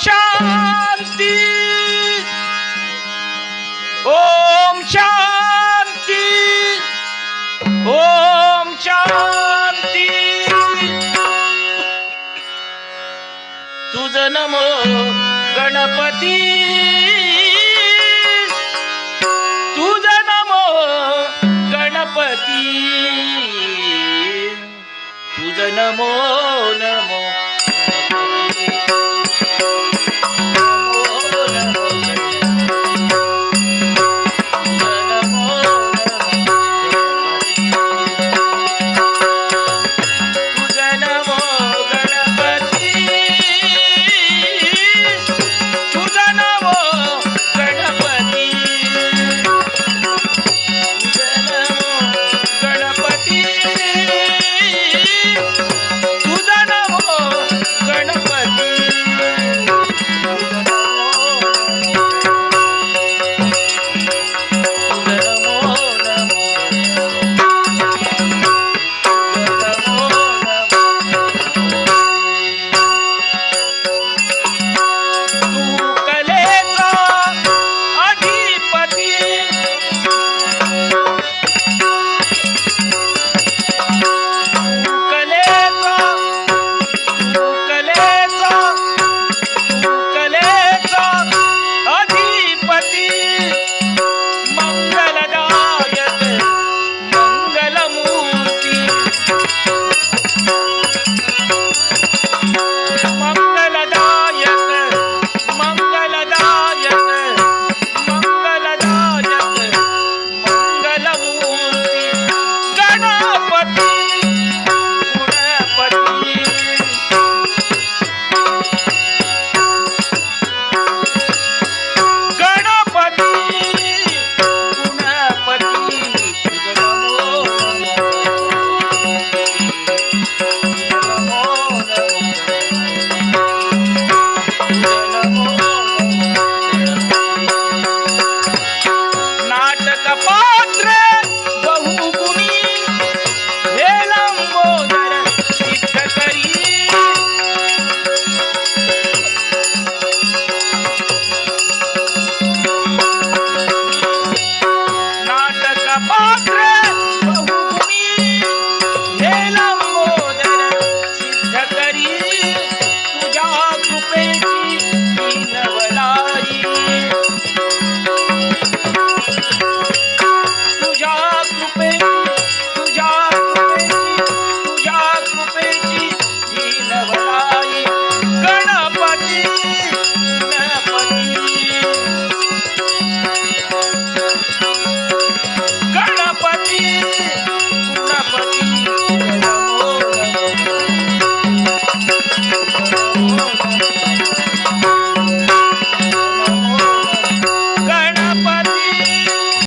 शांती. ओम शांती. ओम शांती. तुझ नमो गणपती. तुझ नमो गणपती. तुझ नमो नमो